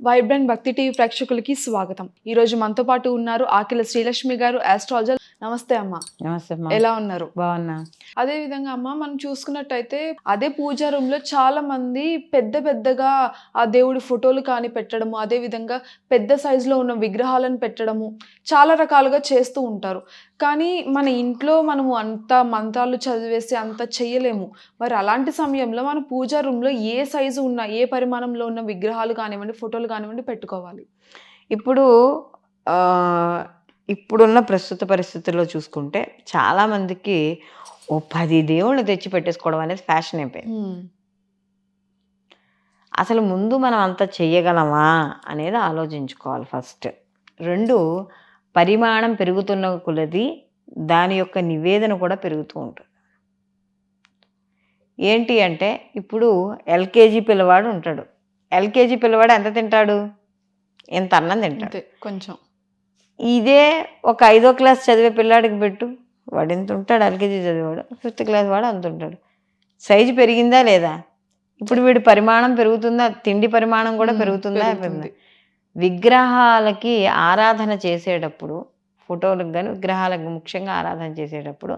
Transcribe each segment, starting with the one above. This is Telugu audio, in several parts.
వైబ్రెంట్ భక్తి టీవీ ప్రేక్షకులకి స్వాగతం. ఈ రోజు మనతో పాటు ఉన్నారు ఆకిల శ్రీలక్ష్మి గారు ఆస్ట్రాలజర్ నమస్తే అమ్మ. నమస్తే అమ్మా. ఎలా ఉన్నారు? బాగున్నా. అదే విధంగా అమ్మ మనం చూసుకున్నట్టయితే అదే పూజా రూమ్లో చాలా మంది పెద్ద పెద్దగా ఆ దేవుడి ఫోటోలు కానీ పెట్టడము అదే విధంగా పెద్ద సైజులో ఉన్న విగ్రహాలను పెట్టడము చాలా రకాలుగా చేస్తూ ఉంటారు. కానీ మన ఇంట్లో మనము అంత మంత్రాలు చదివేసి అంత చెయ్యలేము. మరి అలాంటి సమయంలో మన పూజా రూమ్లో ఏ సైజు ఉన్న ఏ పరిమాణంలో ఉన్న విగ్రహాలు కానివ్వండి ఫోటోలు కానివ్వండి పెట్టుకోవాలి. ఇప్పుడు ఆ, ఇప్పుడున్న ప్రస్తుత పరిస్థితుల్లో చూసుకుంటే చాలా మందికి ఓ పది దేవుళ్ళు తెచ్చి పెట్టేసుకోవడం అనేది ఫ్యాషన్ అయిపోయింది. అసలు ముందు మనం అంత చెయ్యగలమా అనేది ఆలోచించుకోవాలి ఫస్ట్. రెండు పరిమాణం పెరుగుతున్న కొలది దాని యొక్క నివేదన కూడా పెరుగుతూ ఉంటుంది. ఏంటి అంటే ఇప్పుడు ఎల్కేజీ పిల్లవాడు ఉంటాడు. ఎల్కేజీ పిల్లవాడు ఎంత తింటాడు? ఎంత అన్నం తింటాడు? కొంచెం. ఇదే ఒక ఐదో క్లాస్ చదివే పిల్లాడికి పెట్టు. వాడు ఎంత ఉంటాడు? ఎల్కేజీ చదివాడు. ఫిఫ్త్ క్లాస్ వాడు అంత ఉంటాడు. సైజు పెరిగిందా లేదా? ఇప్పుడు వీడి పరిమాణం పెరుగుతుందా? తిండి పరిమాణం కూడా పెరుగుతుంది. విగ్రహాలకి ఆరాధన చేసేటప్పుడు ఫోటోలకు కానీ విగ్రహాలకు ముఖ్యంగా ఆరాధన చేసేటప్పుడు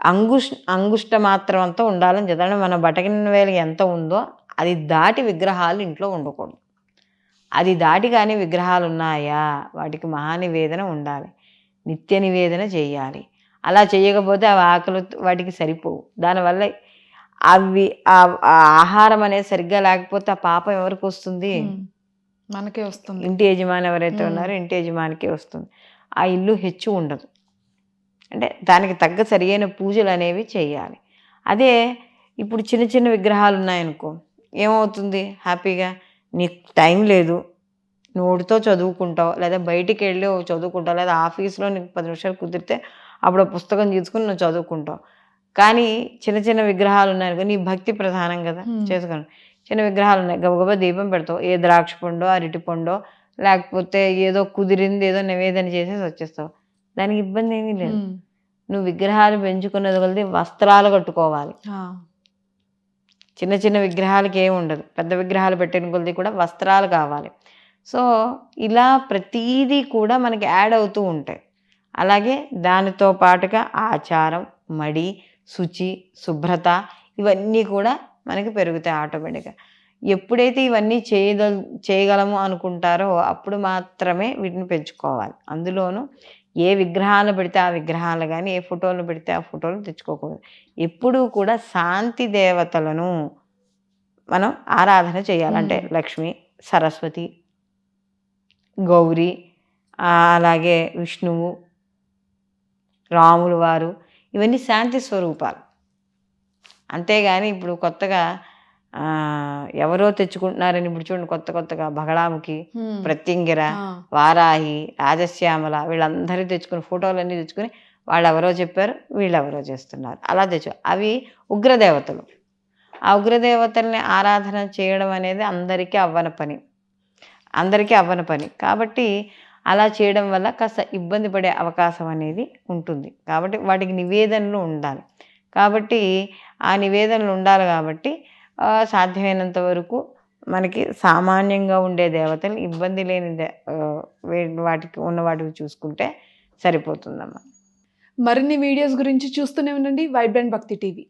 అంగుష్ అంగుష్ట మాత్రం అంతా ఉండాలని చదవండి మన బటకిన వేలు ఎంత ఉందో అది దాటి విగ్రహాలు ఇంట్లో ఉండకూడదు. అది దాటి కానీ విగ్రహాలు ఉన్నాయా వాటికి మహానివేదన ఉండాలి. నిత్య నివేదన చేయాలి అలా చేయకపోతే అవి ఆకలి వాటికి సరిపోవు. దానివల్ల అవి ఆహారం అనేది సరిగ్గా లేకపోతే ఆ పాపం ఎవరికి వస్తుంది. మనకే వస్తుంది. ఇంటి యజమాని ఎవరైతే. ఉన్నారో ఇంటి యజమానికి వస్తుంది. ఆ ఇల్లు హెచ్చు ఉండదు. అంటే దానికి తగ్గ సరియైన పూజలు అనేవి చేయాలి అదే ఇప్పుడు చిన్న చిన్న విగ్రహాలు ఉన్నాయనుకో ఏమవుతుంది? హ్యాపీగా నీకు టైం లేదు నోటితో చదువుకుంటావు లేదా బయటికి వెళ్ళి చదువుకుంటావు లేదా ఆఫీస్లో నీకు పది నిమిషాలు కుదిరితే అప్పుడు పుస్తకం తీసుకుని నువ్వు చదువుకుంటావు కానీ చిన్న చిన్న విగ్రహాలు ఉన్నాయనుకో నీ భక్తి ప్రధానం కదా. చేసుకోండి చిన్న విగ్రహాలు ఉన్నాయి గబగబా దీపం పెడతావు ఏ ద్రాక్ష పండో అరటి పండో లేకపోతే ఏదో కుదిరింది ఏదో నివేదన చేసేసి వచ్చేస్తావు దానికి ఇబ్బంది ఏమీ లేదు. నువ్వు విగ్రహాలు పెంచుకున్నది కొలిది వస్త్రాలు కట్టుకోవాలి. చిన్న చిన్న విగ్రహాలకి ఏమి ఉండదు. పెద్ద విగ్రహాలు పెట్టిన కొద్ది కూడా వస్త్రాలు కావాలి. సో ఇలా ప్రతీదీ కూడా మనకి యాడ్ అవుతూ ఉంటాయి. అలాగే దానితో పాటుగా ఆచారం మడి శుచి శుభ్రత ఇవన్నీ కూడా మనకి పెరుగుతాయి ఆటోమేటిక్గా. ఎప్పుడైతే ఇవన్నీ చేయగల చేయగలము అనుకుంటారో అప్పుడు మాత్రమే వీటిని పెంచుకోవాలి. అందులోనూ ఏ విగ్రహాలు పెడితే ఆ విగ్రహాలు కానీ ఏ ఫోటోలు పెడితే ఆ ఫోటోలు తెచ్చుకోకూడదు. ఎప్పుడూ కూడా శాంతి దేవతలను మనం ఆరాధన చేయాలంటే. లక్ష్మి సరస్వతి గౌరీ అలాగే విష్ణువు రాములు వారు ఇవన్నీ శాంతి స్వరూపాలు. అంతేగాని ఇప్పుడు కొత్తగా ఎవరో తెచ్చుకుంటున్నారని ఇప్పుడు చూడండి కొత్త కొత్తగా బగళాముఖి ఉమ్. ప్రత్యంగిర. వారాహి రాజశ్యామల వీళ్ళందరూ తెచ్చుకుని ఫోటోలన్నీ తెచ్చుకుని వాళ్ళు ఎవరో చెప్పారు వీళ్ళు ఎవరో చేస్తున్నారు. అలా తెచ్చు అవి ఉగ్రదేవతలు. ఆ ఉగ్రదేవతల్ని ఆరాధన చేయడం అనేది అందరికీ అవ్వని పని. అందరికీ అవ్వని పని. కాబట్టి అలా చేయడం వల్ల కాస్త ఇబ్బంది పడే అవకాశం అనేది ఉంటుంది. కాబట్టి వాటికి నివేదనలు ఉండాలి. కాబట్టి ఆ నివేదనలు ఉండాలి కాబట్టి సాధ్యమైనంత వరకు మనకి సామాన్యంగా ఉండే దేవతలు ఇబ్బంది లేని వే- వాటికి ఉన్న వాటికి చూసుకుంటే సరిపోతుందమ్మా. మరిన్ని వీడియోస్ గురించి చూస్తూనే ఉండండి. వైబ్రెంట్ భక్తి టీవీ.